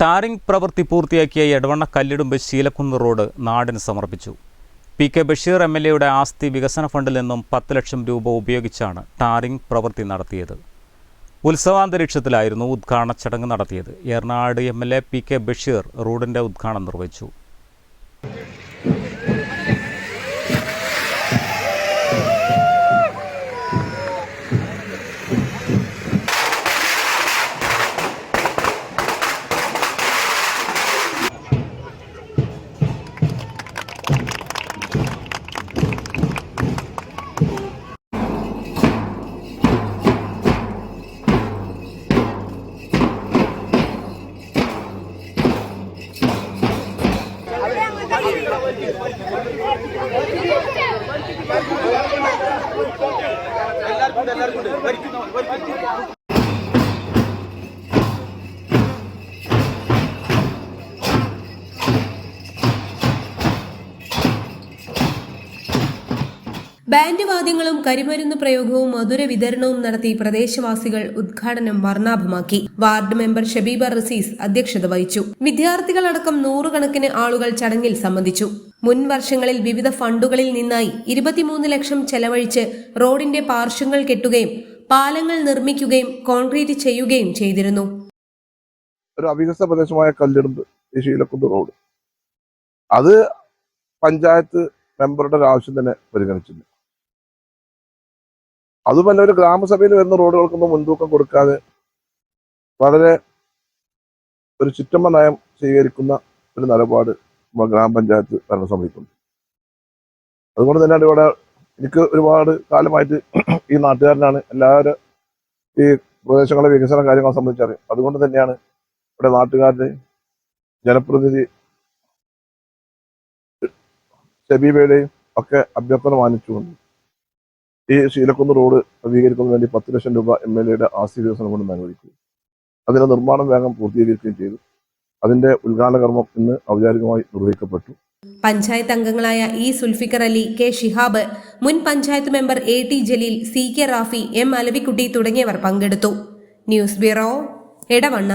Tarring പ്രവൃത്തി പൂർത്തിയാക്കിയ Edavanna Kallidumbu Sheelakkunnu road നാടിന് സമർപ്പിച്ചു. P K Basheer M L എയുടെ ആസ്തി വികസന ഫണ്ടിൽ നിന്നും പത്ത് ലക്ഷം രൂപ ഉപയോഗിച്ചാണ് ടാറിംഗ് പ്രവൃത്തി നടത്തിയത്. ഉത്സവാന്തരീക്ഷത്തിലായിരുന്നു ഉദ്ഘാടന ചടങ്ങ് നടത്തിയത്. Eranad M L A P K Basheer റോഡിന്റെ ഉദ്ഘാടനം നിർവഹിച്ചു. ബാൻഡ് വാദ്യങ്ങളും കരിമരുന്ന് പ്രയോഗവും മധുര വിതരണവും നടത്തി പ്രദേശവാസികൾ ഉദ്ഘാടനം വർണാഭമാക്കി. വാർഡ് മെമ്പർ ഷബീബ റസീസ് അധ്യക്ഷത വഹിച്ചു. വിദ്യാർത്ഥികളടക്കം നൂറുകണക്കിന് ആളുകൾ ചടങ്ങിൽ സംബന്ധിച്ചു. മുൻ വർഷങ്ങളിൽ വിവിധ ഫണ്ടുകളിൽ നിന്നായി ഇരുപത്തിമൂന്ന് ലക്ഷം ചെലവഴിച്ച് റോഡിന്റെ പാർശ്വങ്ങൾ കെട്ടുകയും പാലങ്ങൾ നിർമ്മിക്കുകയും കോൺക്രീറ്റ് ചെയ്യുകയും ചെയ്തിരുന്നു. ഒരു അവികസിത പ്രദേശമായ റോഡ്. അത് പഞ്ചായത്ത് മെമ്പറുടെ ഒരു ആവശ്യം തന്നെ പരിഗണിച്ചില്ല അതുമല്ല ഒരു ഗ്രാമസഭയിൽ വരുന്ന റോഡുകൾക്കൊന്നും മുൻതൂക്കം കൊടുക്കാതെ വളരെ ഒരു ചുറ്റമ്മ നയം സ്വീകരിക്കുന്ന ഒരു നിലപാട് ഗ്രാമപഞ്ചായത്ത് ഭരണസമിതിക്കുണ്ട്. അതുകൊണ്ട് തന്നെയാണ് ഇവിടെ എനിക്ക് ഒരുപാട് കാലമായിട്ട് ഈ നാട്ടുകാരനാണ്. എല്ലാവരും ഈ പ്രദേശങ്ങളുടെ വികസന കാര്യങ്ങൾ സംബന്ധിച്ചറിയാം അതുകൊണ്ട് തന്നെയാണ് ഇവിടെ നാട്ടുകാരുടെ ജനപ്രതിനിധി ഷബീബയുടെയും ഒക്കെ അഭ്യർത്ഥന മാനിച്ചുകൊണ്ട് ഈ ശീലക്കുന്ന് റോഡ് നവീകരിക്കുന്നതിന് വേണ്ടി പത്ത് ലക്ഷം രൂപ എം എൽ എയുടെ ആസ്തി വികസനം കൊണ്ട് അനുവദിക്കുകയും അതിന്റെ നിർമ്മാണം വേഗം പൂർത്തീകരിക്കുകയും ചെയ്തു. അതിന്റെ ഉദ്ഘാടന കർമ്മം ഇന്ന് ഔപചാരികമായി നിർവഹിക്കപ്പെട്ടു. പഞ്ചായത്ത് അംഗങ്ങളായ ഇ സുൽഫിക്കർ അലി കെ ഷിഹാബ് മുൻ panchayat member A T Jaleel C K Rafi M Alavikutty തുടങ്ങിയവർ പങ്കെടുത്തു. News bureau Edavanna.